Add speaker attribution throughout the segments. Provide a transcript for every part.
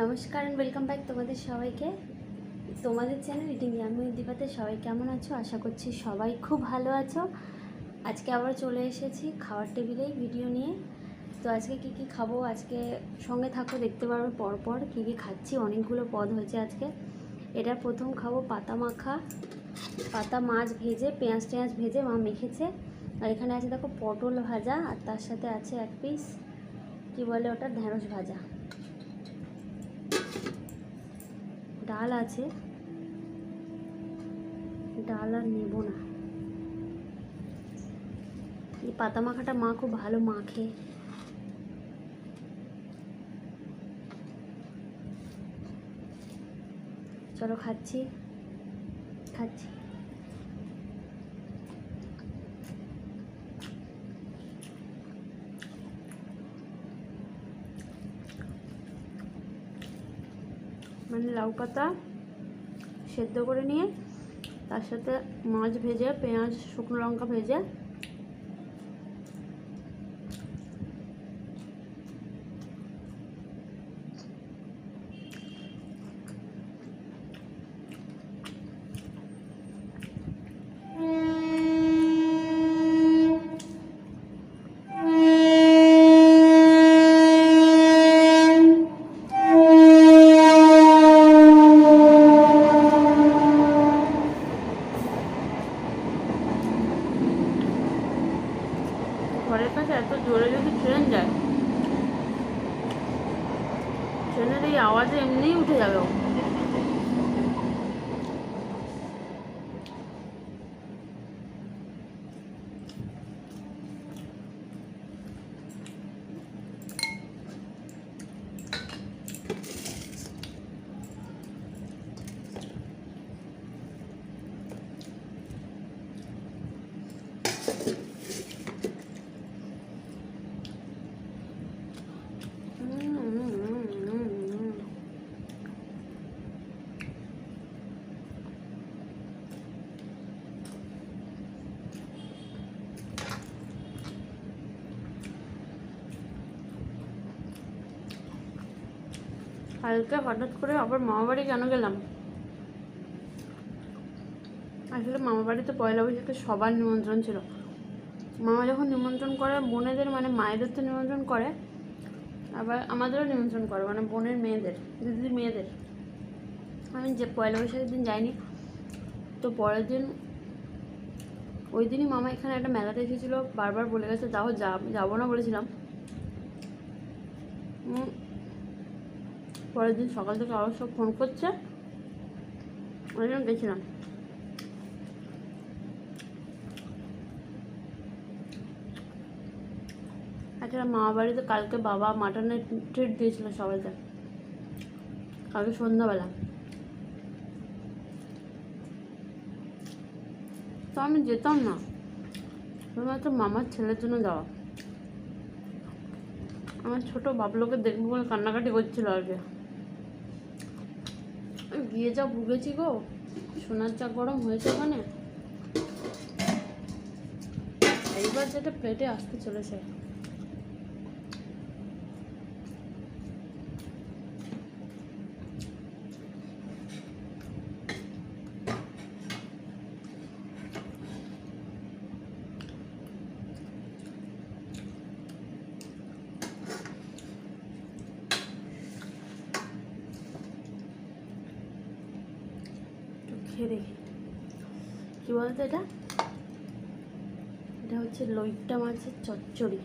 Speaker 1: নমস্কার welcome back তোমাদের সবাইকে। তোমাদের চ্যানেল ইটিং আমি দীপাতে সবাই কেমন আছো? আশা করছি সবাই খুব ভালো আছো। আজকে আবার চলে এসেছি খাওয়ার টেবিলেই ভিডিও নিয়ে। তো আজকে কি কি খাব? আজকে সঙ্গে থাকো, দেখতে পারবে পরপর কী কী খাচ্ছি। অনেকগুলো পদ হয়েছে আজকে। এটা প্রথম খাব পাতা মাখা। পাতা মাছ ভেজে, পেঁয়াজ টেঁয়াজ ভেজে মা মেখেছে। আর এখানে আছে দেখো পটল ভাজা, আর তার সাথে আছে এক পিস কী বলে ওটা? ঢ্যাঁড়স ভাজা। ডাল আছে। ডাল আর নেব না। এই পাতা মাখাটা মা খুব ভালো মাখে। চলো খাচ্ছি। খাচ্ছি। লাউ পাতা সেদ্ধ করে নিয়ে তার সাথে মাছ ভেজে পেঁয়াজ শুকনো লঙ্কা ভেজে কালকে হঠাৎ করে আবার মামা বাড়ি কেন গেলাম? আসলে মামা বাড়িতে পয়লা বৈশাখে সবার নিমন্ত্রণ ছিল। মামা যখন নিমন্ত্রণ করে, বোনেদের মানে মায়েদের তো নিমন্ত্রণ করে, আবার আমাদেরও নিমন্ত্রণ করে মানে বোনের মেয়েদের, দিদির মেয়েদের। আমি যে পয়লা বৈশাখের দিন যাইনি, তো পরের দিন, ওই দিনই মামা এখানে একটা মেলাতে এসেছিল, বারবার বলে গেছে তাও যাব না বলেছিলাম। পরের দিন সকাল থেকে আরও সব ফোন করছে। ওই জন্য গেছিলাম। তাছাড়া মা বাড়িতে কালকে বাবা মাটনের ট্রিট দিয়েছিল সবাইকে। কালকে সন্ধ্যাবেলা। তো আমি যেতাম না। শুধুমাত্র মামার ছেলের জন্য যাওয়া আমার ছোট বাবলোকে দেখব বলে কান্নাকাটি করছিল আর কি। গিয়ে যা ভুগেছি গো সোনার চা গরম হয়েছে ওখানে। এইবার যেটা প্লেটে আসতে চলেছে। খেয়ে দেখি। কী বলতো এটা? এটা হচ্ছে লইট্টা মাছের চচ্চড়ি।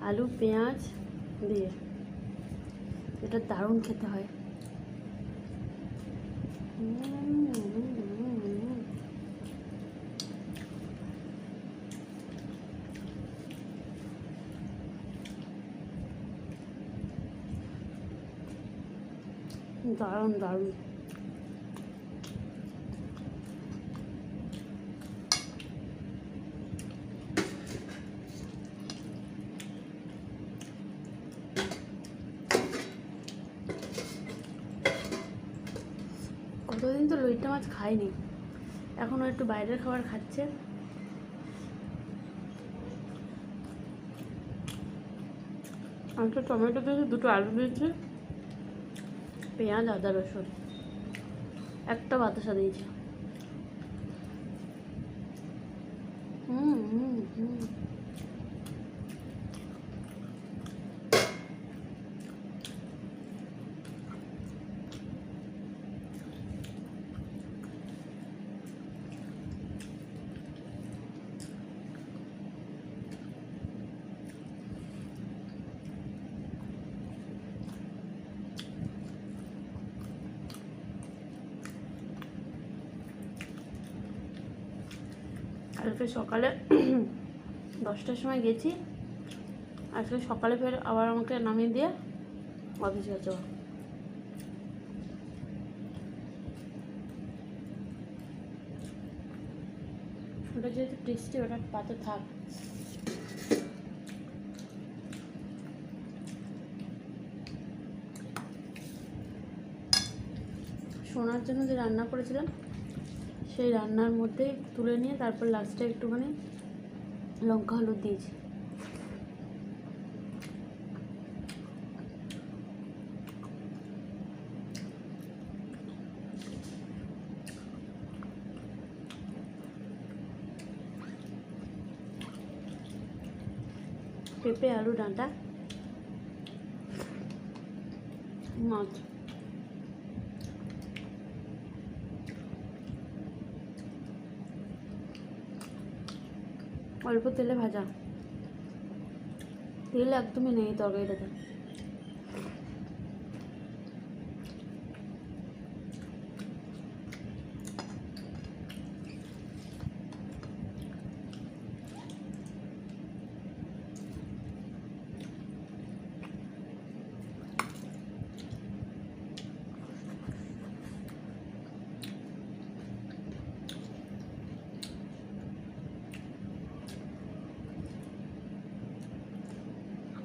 Speaker 1: আলু, পেঁয়াজ দিয়ে। এটা দারুণ খেতে হয়। দারুণ দারুণ। খাইনি। এখনও একটু বাইরের খাবার খাচ্ছে। একটা টমেটো দিয়েছে দুটো আলু দিয়েছে। পেঁয়াজ আদা রসুন। একটা বাতাসা দিয়েছে। হুম হুম হুম। কালকে সকালে দশটার সময় গেছি। আজকে সকালে ফের আবার আমাকে নামিয়ে দিয়ে অফিসে গেছে ওটা যেহেতু টেস্টি, ওটা পাতে থাক। শোনার জন্য যে রান্না করেছিলাম সেই রান্নার মধ্যে তুলে নিয়ে তারপর লাস্টে একটুখানি লঙ্কা হলুদ দিয়েছি। পেঁপে, আলু, ডাঁটা, মাছ। অল্প তেলে ভাজা। তেল একদমই নেই তরকারিটাতে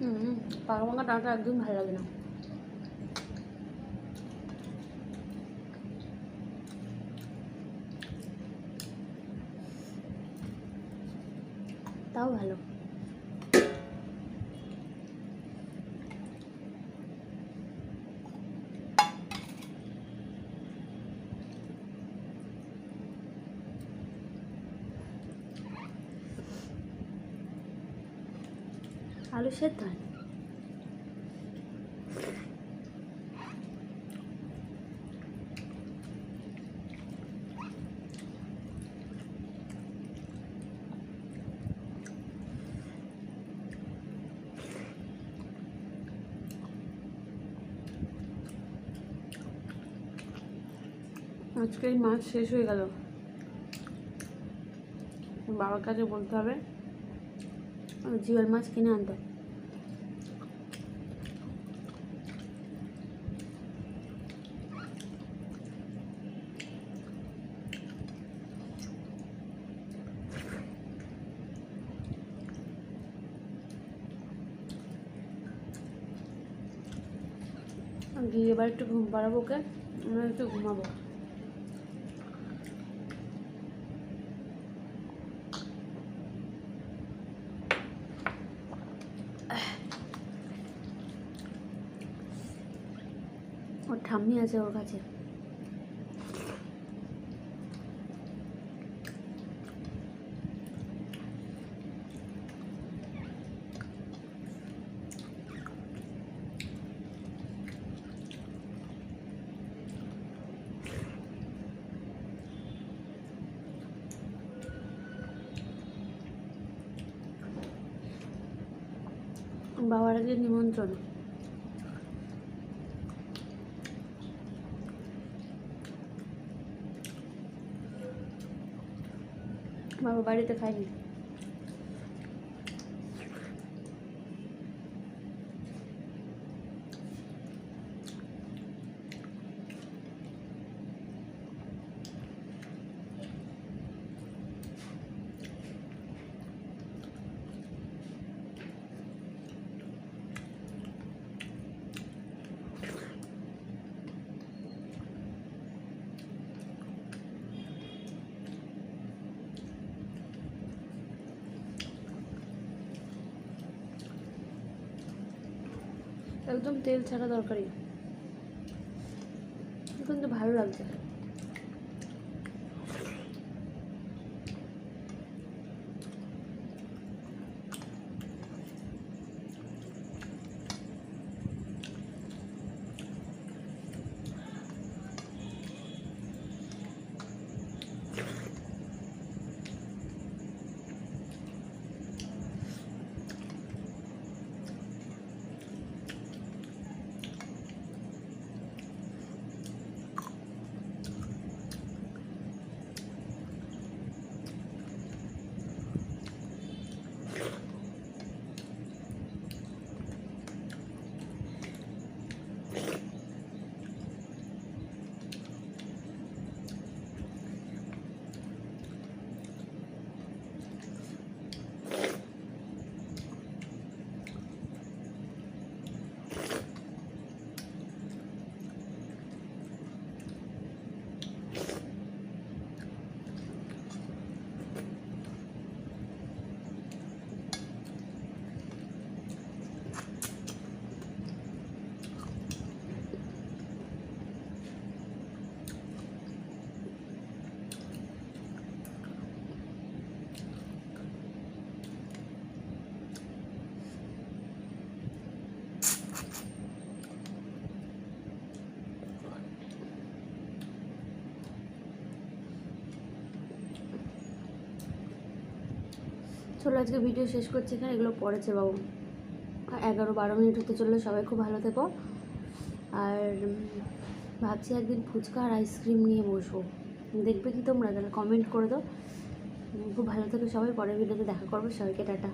Speaker 1: হুম পাকা পাকা ডাঁটা একদম ভালো লাগে না। তাও ভালো। আলু সেদ্ধ হয়? আজকে মাছ শেষ হয়ে গেল। বাবার কাছে বলতে হবে জিওল মাছ কিনে আনতে। গিয়ে এবার একটু ঘুম পাড়াবো, ওকে? আমরা একটু ঘুমাবো। ওর ঠাম্মি আছে ওর কাছে। বাবার আগে নিমন্ত্রণ বাবা বাড়িতে খাইনি। একদম তেল ছাড়া তরকারি। কিন্তু ভালো লাগছে চলো, আজকে ভিডিও শেষ করছি এখানে, এগুলো পড়েছে বাবু। এগারো বারো মিনিট হতে চললে, সবাই খুব ভালো থেকো। আর ভাবছি একদিন ফুচকা আর আইসক্রিম নিয়ে বসবো। দেখবে কি তোমরা, তাহলে কমেন্ট করে দাও। খুব ভালো থেকো সবাই, পরের ভিডিওতে দেখা করব, সবাইকে টাটা।